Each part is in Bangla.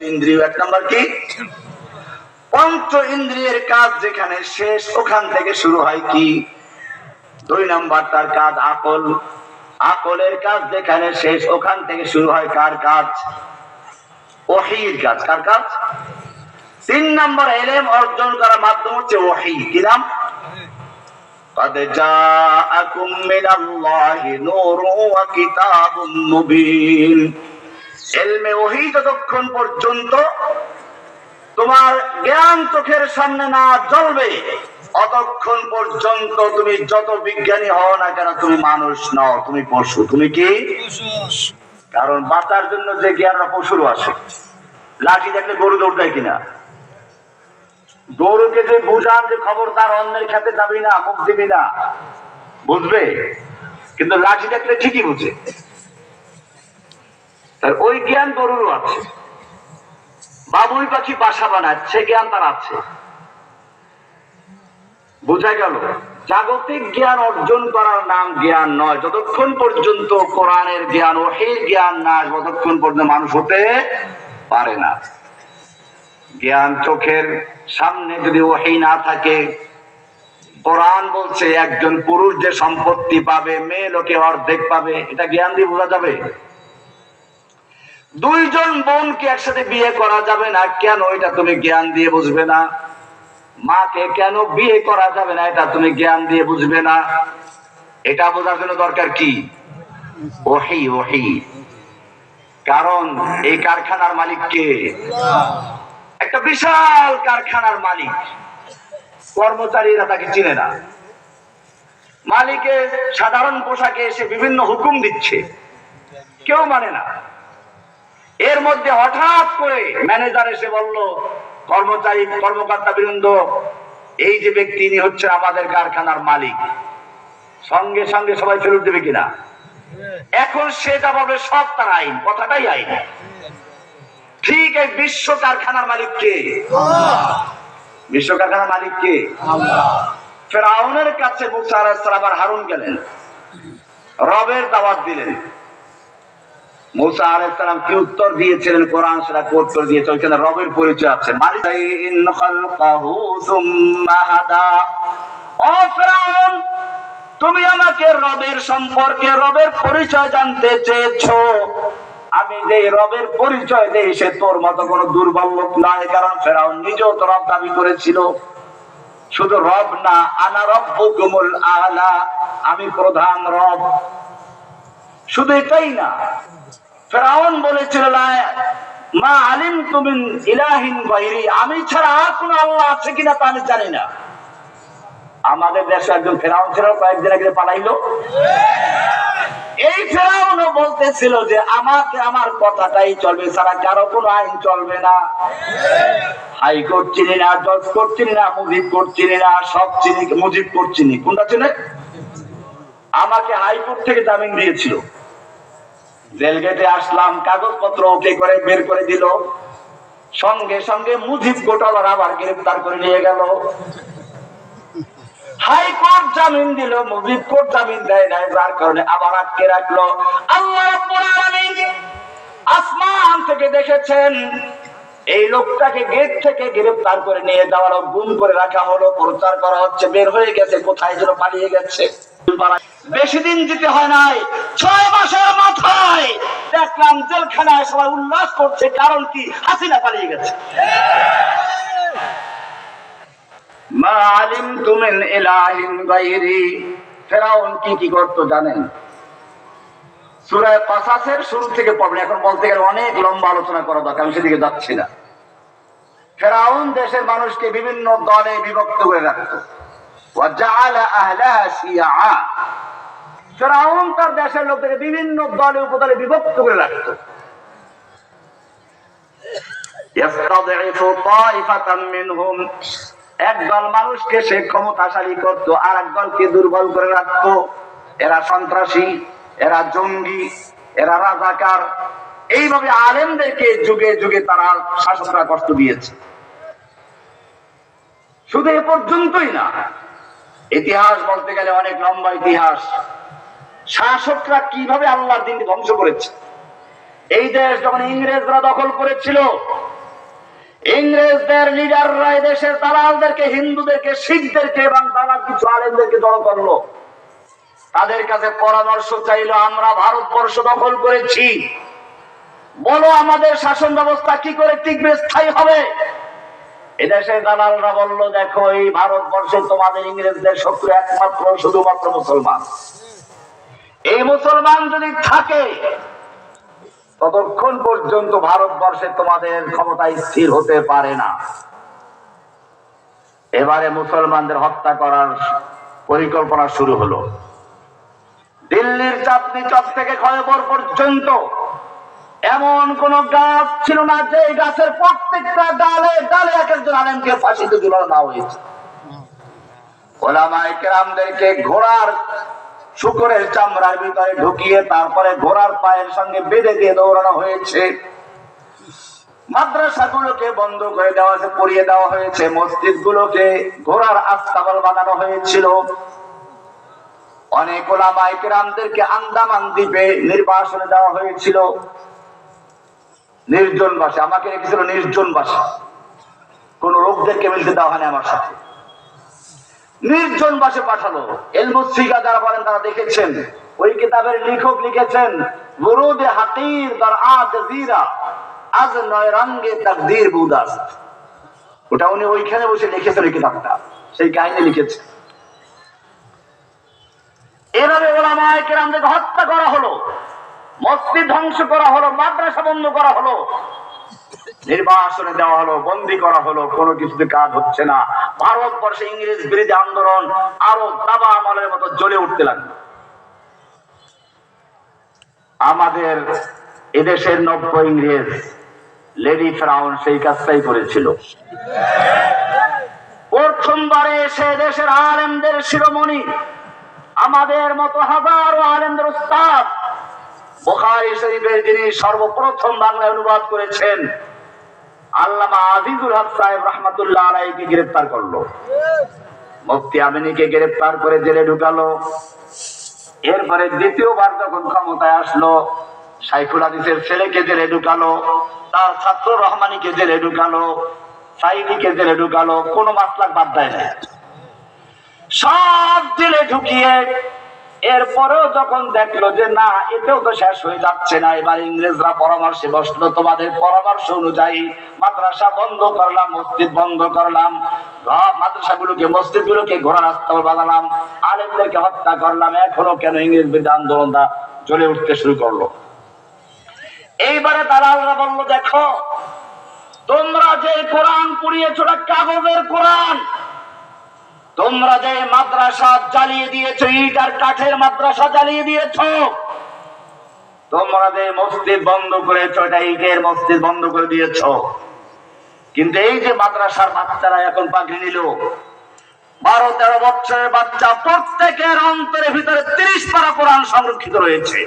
ইন্দ্রিয় এক নাম্বার কি পঞ্চ ইন্দ্রিয়ের কাজ যেখানে শেষ ওখান থেকে শুরু হয় কি দুই নাম্বার তার কাজ আকল আকলের কাজ যেখানে শেষ ওখান থেকে শুরু হয় কার কাজ ওহির কাজ কার কাজ তিন নম্বর এলেম অর্জন করার মাধ্যম হচ্ছে ওহি কি নাম قد جاءكم من الله نور وكتاب مبين এলমে ওহি যতক্ষণ পর্যন্ত তোমার জ্ঞান চোখের সামনে না জ্বলবে, অতক্ষণ পর্যন্ত তুমি যত বিজ্ঞানী হও না কেন, তুমি মানুষ নও, তুমি পশু। তুমি কি? কারণ বাঁচার জন্য যে জ্ঞানরা পশুরও আসে লাঠি দেখলে গরু দৌড় দেয় কিনা? গরুকে যে বুঝান যে খবর, তার অন্যের খেতে যাবি না, মুখ দিবি না। বুঝবে? কিন্তু লাঠি দেখলে ঠিকই বুঝে। তার ওই জ্ঞান গরুরও আছে। বাবুই পাখি বাসা বানায় সে জ্ঞান তার আছে। বোঝা গেল জাগতিক জ্ঞান অর্জন করার নাম জ্ঞান নয়। যতক্ষণ পর্যন্ত কোরআনের জ্ঞান ও এই জ্ঞান না আসে, ততক্ষণ পর্যন্ত মানুষ হতে পারে না। জ্ঞান চোখের সামনে যদি ওহি না থাকে কোরআন বলছে একজন পুরুষ যে সম্পত্তি পাবে মেয়ে লোকে অর্ধেক পাবে এটা জ্ঞান দিয়ে বোঝা যাবে? দুইজন বোনকে একসাথে বিয়ে করা যাবে না। কেন এটা তুমি জ্ঞান দিয়ে বুঝবে না? মাকে কেন বিয়ে করা যাবে না? এটা তুমি জ্ঞান দিয়ে বুঝবে না। এটা বোঝার জন্য দরকার কি? ওহি ওহি। কারণ এই কারখানার মালিক কে? একটা বিশাল কারখানার মালিক। কর্মচারীরা তাকে চিনে না। মালিকের সাধারণ পোশাকে এসে বিভিন্ন হুকুম দিচ্ছে। কেউ মানে না। এর মধ্যে হঠাৎ করে ম্যানেজার এসে বলল কর্মচারী কর্মকর্তা বৃন্দ এই যে ব্যক্তি ইনি হচ্ছে আমাদের কারখানার মালিক সঙ্গে সঙ্গে সবাই ফেরত দেবে কিনা? এখন সেটা বলবে সব তার আইন কথাটাই আইন। ঠিক এই বিশ্ব কারখানার মালিক কে? বিশ্ব কারখানার মালিক কে? ফেরাউনের কাছে মুসা আলাইহিস সালাম আর হারুন গেলেন রবের দাওয়াত দিলেন। মুসা আলাইহিস কি উত্তর দিয়েছিলেন? কোরআন সেটা উত্তর দিয়েছে? ওইখানে রবের পরিচয় আছে। মালিক ইন খালকাহু সুম্মা হাদা। ও ফেরাউন তুমি আমাকে রবের সম্পর্কে রবের পরিচয় জানতে চেয়েছো। আমি যে রবের পরিচয় দেই সে তোর মতো কোনো দুর্বল লোক নয় কারণ ফেরাউন নিজেও তো রব দাবি করেছিল। শুধু রব না আনা রব্বুকুমুল আলা। আমি প্রধান রব। শুধু এটাই না ফেরাউন বলেছিল মা আলিম ইলাহিন আমি ছাড়া কোন আল্লাহ আছে কিনা তা আমি জানি না। আমাদের দেশে একজন ফেরাউন ছিল, কয়েকদিন আগে পালাইলো। এই বলতেছিল যে, আমাকে আমার কথাটাই চলবে, সারা কারও কোনো আইন চলবে না। হাইকোর্ট চিনি না, জজ কোর্ট চিনি না, মুজিব কোর্ট চিনি না, সব চিনি, মুজিব কোর্ট চিনি। কোনটা চিনে? আমাকে হাইকোর্ট থেকে জামিন দিয়েছিল। রেলগেটে আসলাম, কাগজপত্র ওকে করে বের করে দিল। সঙ্গে সঙ্গে মুজিব গোটালার আবার গ্রেফতার করে নিয়ে গেল। হাইকোর্ট জামিন দিল, মুজিব কোর্ট জামিন দেয় নাই, যার কারণে আবার আটকে রাখল। আল্লাহ আসমান থেকে দেখেছেন এই লোকটাকে গেট থেকে গ্রেফতার করে নিয়ে যাওয়ার গুম করে রাখা হলো, প্রচার করা হচ্ছে, বের হয়ে গেছে, কোথায় যেন পালিয়ে গেছে। বেশি দিন যেতে হয় নাই, ছয় মাসের মাথায় দেখলাম জেলখানায় সবাই উল্লাস করছে, কারণ কি? হাসিনা পালিয়ে গেছে। মা আলিমতু মিন ইলাহিন গায়রি ফেরাউন কি কি করতো জানেন? সুরায় কাসাসের শুরু থেকে পড়বেন এখন বলতে গেলে অনেক লম্বা আলোচনা করা দরকার, আমি সেদিকে যাচ্ছি না। ফেরাউন দেশের মানুষকে বিভিন্ন দলে বিভক্ত করে রাখত। ফেরাউন তার দেশের লোকদেরকে বিভিন্ন দলে, উপদলে বিভক্ত করে রাখত। একদল মানুষকে সে ক্ষমতাশালী করত আর একদলকে দুর্বল করে রাখতো। এরা সন্ত্রাসী। এরা জঙ্গি, এরা রাজাকার। এইভাবে আলেমদেরকে যুগে যুগে তারা শাসকরা কষ্ট দিয়েছে। শুধু এ পর্যন্তই না, ইতিহাস বলতে গেলে অনেক লম্বা ইতিহাস। শাসকরা কীভাবে আল্লাহ দিন ধ্বংস করেছে? এই দেশ যখন ইংরেজরা দখল করেছিল, ইংরেজদের লিডাররা দেশের দালালদেরকে, হিন্দুদেরকে, শিখদেরকে এবং দালাল কিছু আলেমদেরকে জড়ো করল। তাদের কাছে পরামর্শ চাইলো, আমরা ভারতবর্ষ দখল করেছি। বলো আমাদের শাসন ব্যবস্থা কি করে টিকবে, স্থায়ী হবে? এদেশের দালালরা বলল, দেখো, এই ভারতবর্ষে তোমাদের ইংরেজদের শত্রু একমাত্র, শুধুমাত্র মুসলমান। এই মুসলমান যদি থাকে, ততক্ষণ পর্যন্ত ভারতবর্ষে তোমাদের ক্ষমতা স্থির হতে পারে না। এবারে মুসলমানদের হত্যা করার পরিকল্পনা শুরু হলো। দিল্লির চাঁদনি চক থেকে খয়বর পর্যন্ত এমন কোন গাছ ছিল না যে গাছের প্রত্যেকটা ডালে ডালে এক একজন আলেমকে ফাঁসিতে ঝুলানো না হয়েছে। ঘোড়ার শুকরের চামড়ার ভিতরে ঢুকিয়ে তারপরে ঘোড়ার পায়ের সঙ্গে বেঁধে দিয়ে দৌড়ানো হয়েছে। মাদ্রাসাগুলোকে বন্ধ করে দেওয়া পড়িয়ে দেওয়া হয়েছে মসজিদ গুলোকে ঘোড়ার আস্তাবল বানানো হয়েছিল। অনেক ওলামায়ে কেরামদেরকে আন্দামান দ্বীপে নির্বাসনে দেওয়া হয়েছিল। নির্জন বাসে আমাকে রেখেছিল নির্জন বাসে কোন লোকদেরকে মিলতে দেওয়া হয়নি আমার সাথে। নির্জন বাসে পাঠালো এলমুসিগা যারা বলেন তারা দেখেছেন। ওই কিতাবের লেখক লিখেছেন বুরুদে হাতির তার আজ জিরা, আজ নয় রঙ্গে তাকদীর বুদাস। ওটা উনি ওইখানে বসে লিখেছেন ওই কিতাবটা। সেই কাহিনী লিখেছে এভাবে ওলামায়ে কেরামদেরকে হত্যা করা হলো, মসজিদ ধ্বংস করা হলো, মাদ্রাসা বন্ধ করা হলো, নির্বাসনে দেওয়া হলো, বন্দি করা হলো, কোনো কিছুতে কাজ হচ্ছে না। ভারতবর্ষে ইংরেজ বিরোধী আন্দোলন আরও দাবা আমলের মতো জ্বলে উঠতে লাগল। আমাদের এদেশের নব্য ইংরেজ লেডি ফ্রাউন সেই কাজটাই করেছিল। প্রথমবারে এসে দেশের আলেমদের শিরোমণি আমাদের মতো হাজারো আলেমদের উস্তাদ বোখারি শরীফের যিনি সর্বপ্রথম বাংলায় অনুবাদ করেছেন। আল্লামা আজিজুল হক সাহেব রহমাতুল্লাহ আলাইকে গ্রেফতার করল। মুফতি আমিনীকে গ্রেফতার করে জেলে ঢুকালো। এরপরে দ্বিতীয়বার যখন ক্ষমতায় আসলো, সাইফুল হাদিসের ছেলেকে জেলে ঢুকালো, তার ছাত্র রহমানিকে জেলে ঢুকালো সাইদিকে জেলে ঢুকালো, কোনো মাসলাক বাদ দেয় না সব জেলে ঢুকিয়ে এরপরেও যখন দেখল যে না, এতেও তো শেষ হয়ে যাচ্ছে না, এবার ইংরেজরা পরামর্শে বসল, তোমাদের পরামর্শ অনুযায়ী মাদ্রাসা বন্ধ করলাম, মসজিদ বন্ধ করলাম মাদ্রাসাগুলোকে, মসজিদগুলোকে ঘোড়া রাস্তা বানালাম আলেমদেরকে হত্যা করলাম, এখনও কেন ইংরেজ বিরুদ্ধে আন্দোলনটা চলে উঠতে শুরু করল? এইবারে দালালরা বলল, দেখো, তোমরা যে কোরআন পুড়িয়েছো কাগজের কোরআন। তোমরা যে মাদ্রাসা জ্বালিয়ে দিয়েছ ইট আর কাঠের মাদ্রাসা জ্বালিয়ে দিয়েছ, তোমরা যে মসজিদ বন্ধ করেছ, এটা ইটের মসজিদ বন্ধ করে দিয়েছ। কিন্তু এই যে মাদ্রাসার বাচ্চারা এখন পাখি নিল, বারো তেরো বছরের বাচ্চা প্রত্যেকের অন্তরের ভিতরে তিরিশ পারা কোরআন সংরক্ষিত রয়েছে।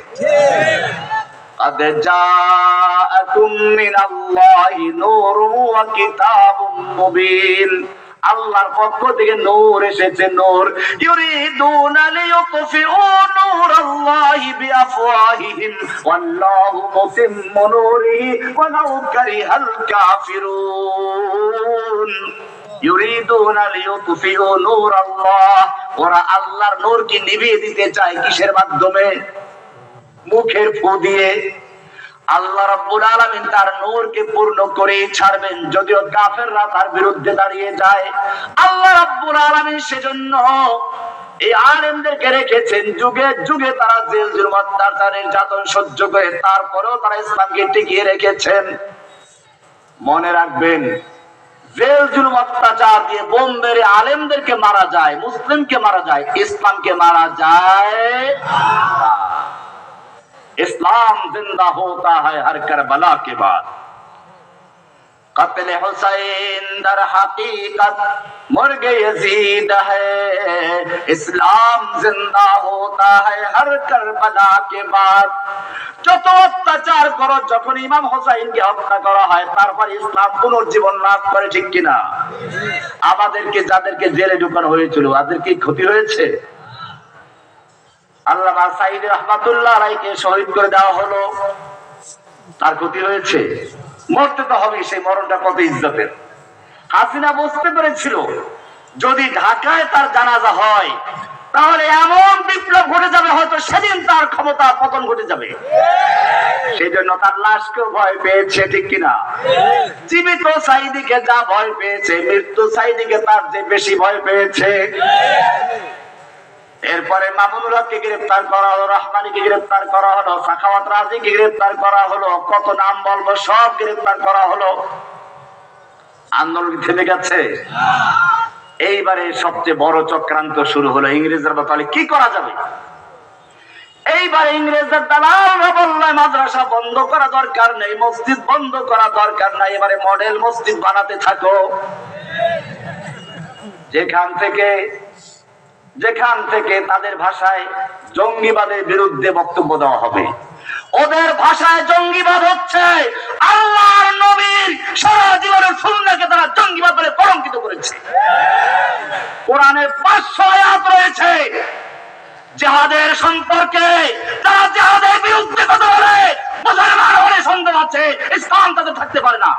আল্লাহর পক্ষ থেকে নূর এসেছে, নূর। ইউরিদুন লিইউতফিউ নূর আল্লাহি বিআফওয়াহিহিম। ওয়াল্লাহু মুতিম্মু নূরিহি ওয়ালাউ কারিহাল কাফিরুন। নূর আল্লাহ ওরা আল্লাহর নূরকে নিভিয়ে দিতে চায় কিসের মাধ্যমে? মুখের ফু দিয়ে। আল্লাহ রাব্বুল আলামিন তার নূরকে পূর্ণ করে ছাড়বেন। যদিও কাফেররা তার বিরুদ্ধে দাঁড়িয়ে যায়, আল্লাহ রাব্বুল আলামিন সেজন্য এই আলেমদেরকে রেখেছেন। যুগে যুগে তারা জেল জুলুম অত্যাচার নির্যাতন সহ্য করে, তারপরেও তারা ইসলামকে টিকিয়ে রেখেছেন। মনে রাখবেন, জেল জুলুম অত্যাচার দিয়ে বোম মেরে আলেমদেরকে মারা যায়, মুসলিমকে মারা যায়, ইসলামকে মারা যায়। इस्लाम जिंदा होता है हर करबला के बाद कत्ल हुसैन दर हकीकत मुर्ग यजीद है इस्लाम जिंदा होता है हर करबला के बाद যত অত্যাচার করো যখন ইমাম হোসাইনকে হত্যা করা হয় তারপর ইসলাম পুনর্জীবন লাভ করে ঠিক কিনা আমাদেরকে যাদেরকে জেলে ঢুকানো হয়েছিল তাদের কি ক্ষতি হয়েছে তার ক্ষতি হয়েছে। মরতে তো হবে সেই মরণটা বুঝতে পেরেছিল, যদি ঢাকায় তার জানাজা হয়, তাহলে এমন বিপ্লব ঘটে যাবে, হয়তো সেদিন তার ক্ষমতা পতন ঘটে যাবে। সেই জন্য তার লাশ লাশকেও ভয় পেয়েছে, ঠিক কিনা? জীবিত সাইদিকে যা ভয় পেয়েছে, মৃত্যু সাইদিকে তার যে বেশি ভয় পেয়েছে। এরপরে মামুনুল হককে গ্রেফতার করা হলো, রহমানিকে গ্রেফতার করা হলো, সাখাওয়াত রাজিকে গ্রেফতার করা হলো, কত নাম বলব, সব গ্রেফতার করা হলো। আন্দোলন থেমে গেছে। এইবারে সবচেয়ে বড় চক্রান্ত শুরু হলো ইংরেজরা তাহলে কি করা যাবে? এইবার ইংরেজদের দালালরা বলল মাদ্রাসা বন্ধ করা দরকার নেই, মসজিদ বন্ধ করা দরকার নাই, এবারে মডেল মসজিদ বানাতে থাকো। যেখান থেকে যেখান থেকে তাদের ভাষায় জঙ্গিবাদের বিরুদ্ধে বক্তব্য দেওয়া হবে। ওদের ভাষায় জঙ্গিবাদ হচ্ছে আল্লাহর নবীর সারা জীবনের সুন্নাকে তারা জঙ্গিবাদ বলে কলঙ্কিত করেছে। কোরআনের পাঁচশো আয়াত রয়েছে জেহাদের সম্পর্কে তারা জেহাদের বিরুদ্ধে কথা বলে, মুসলমান হলে সন্দেহ আছে, ইসলাম তাদের থাকতে পারে না।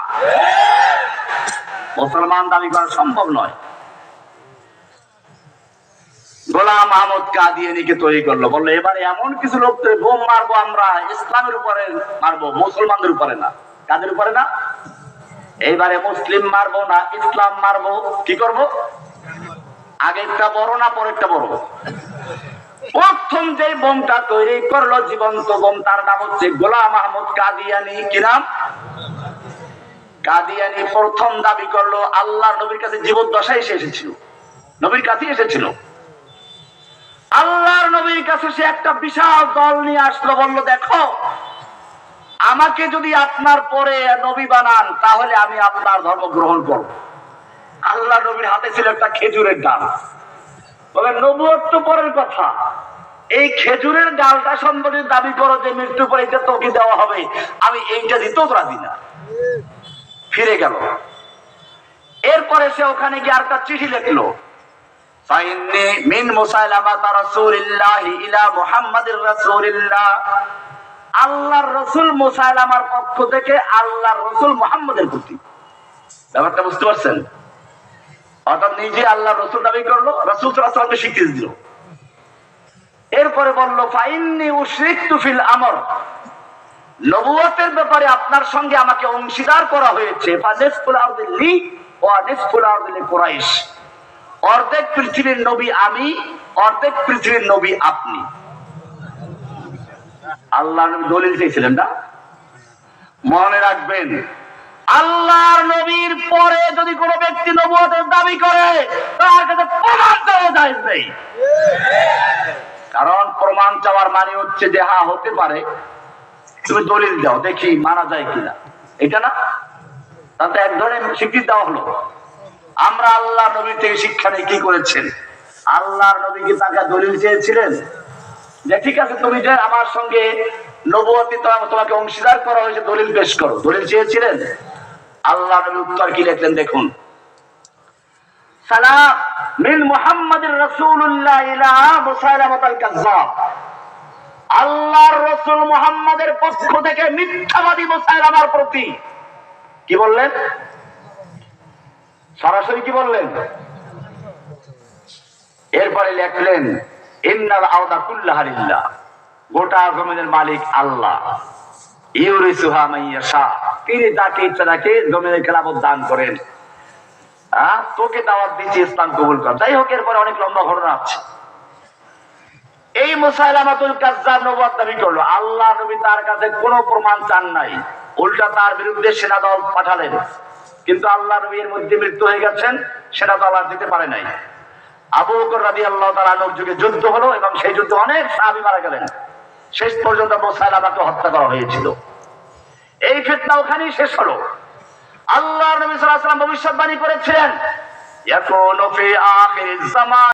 মুসলমান দাবি করা সম্ভব নয়। গোলাম আহমদ কাদিয়ানিকে তৈরি করল। বলল, এবারে এমন কিছু লোক বোম মারবো আমরা, ইসলামের উপরে মারবো, মুসলমানদের উপরে না। কাদের উপরে না? এইবারে মুসলিম মারবো না, ইসলাম মারবো। কি করব? আগেরটা বড় না পরেরটা বড়? প্রথম যে বোমটা তৈরি করল জীবন্ত বোম, তার নাম হচ্ছে গোলাম আহমদ কাদিয়ানি। কি নাম? কাদিয়ানি প্রথম দাবি করল আল্লাহ নবীর কাছে জীবদ্দশায় এসে এসেছিল। নবীর কাছে এসেছিল। নবীর কাছে সে একটা বিশাল দল নিয়ে আসলো, বলল, দেখো, আমাকে যদি আপনার পরে নবী বানান, তাহলে আমি আপনার ধর্ম গ্রহণ করব। আল্লাহ নবীর হাতে ছিল একটা খেজুরের ডাল। তবে নবুয়ত তো পরের কথা। এই খেজুরের ডালটা সম্বন্ধে দাবি করো যে মৃত্যু পরে এটা তোকে দেওয়া হবে। আমি এইটা দিতেও তো রাজি না। ফিরে গেল। এরপরে সে ওখানে গিয়ে আর চিঠি লিখলো। فإني من مسالمة رسول الله إلى محمد رسول الله আল্লাহর রসুল মুসাইলামার পক্ষ থেকে আল্লাহর রসুল মোহাম্মদের প্রতি ব্যাপারটা বুঝতে পারছেন অর্থাৎ নিজে আল্লাহ রসুল দাবি করলো রসুল সাল্লামকে স্বীকৃতি দিল এরপরে বললো ফাইন্নি উশরিক তুফিল আমর নবুয়তের ব্যাপারে আপনার সঙ্গে আমাকে অংশীদার করা হয়েছে ফাজেসফুল আউদিল্লি ও আজেসফুল আউদিল্লি কুরাইশ অর্ধেক পৃথিবীর নবী আমি, অর্ধেক পৃথিবীর নবী আপনি। আল্লাহ দলিল চেয়েছিলেন না? মনে রাখবেন, আল্লাহর নবীর পরে যদি কোনো ব্যক্তি নবুয়তের দাবি করে, তার কাছে প্রমাণ চাওয়া যায় নেই। কারণ প্রমাণ চাওয়ার মানে হচ্ছে যে হা হতে পারে। তুমি দলিল দাও, দেখি মানা যায় কিনা। এটা না? তাতে এক ধরনের স্বীকৃতি দেওয়া হলো। আমরা আল্লাহ নবী থেকে শিক্ষা নিয়ে কি করেছেন? আল্লাহর নবী কি তাকে দলিল চেয়েছিলেন? যে ঠিক আছে, তুমি যে আমার সঙ্গে নবতী তোমাকে অংশীদার করা হয়েছে, দলিল পেশ করো। দলিল চেয়েছিলেন? আল্লাহ নবী উত্তর কি লিখলেন দেখুন। সালাম মিন মুহাম্মাদির রাসূলুল্লাহ ইলা মুসাইলামাত আল আল্লাহর মুহাম্মাদের পক্ষ থেকে মিথ্যাবাদী প্রতি। কি বললেন? সরাসরি কি বললেন? এরপরে লেখলেন, ইন্নাল আওদা গোটা জমিনের মালিক আল্লাহ। ইউরিসুহা মাইয়াশা তিনি যাকে ইচ্ছা তাকে জমিনের খেলাফত দান করেন। তোকে দাওয়াত দিচ্ছি ইসলাম কবুল কর। যাই হোক, এরপরে অনেক লম্বা ঘটনা আছে। এই মুসাইলামাতুল কাজ্জাব নবুয়ত দাবি করল, আল্লাহ নবী তার কাছে কোনো প্রমাণ চান নাই। উল্টা তার বিরুদ্ধে সেনা দল পাঠালেন। কিন্তু আল্লাহ নবীর মধ্যে মৃত্যু হয়ে গেছেন, সেটা তো আল্লাহ দিতে পারে নাই। আবু বকর রাজি আল্লাহ তালানোর যুগে যুদ্ধ হলো এবং সেই যুদ্ধে অনেক সাহাবি মারা গেলেন। শেষ পর্যন্ত মোসাইল আমাকে হত্যা করা হয়েছিল। এই ফেতনা ওখানেই শেষ হলো। আল্লাহ নবী সাল্লাহ সাল্লাম ভবিষ্যৎবাণী করেছিলেন জামান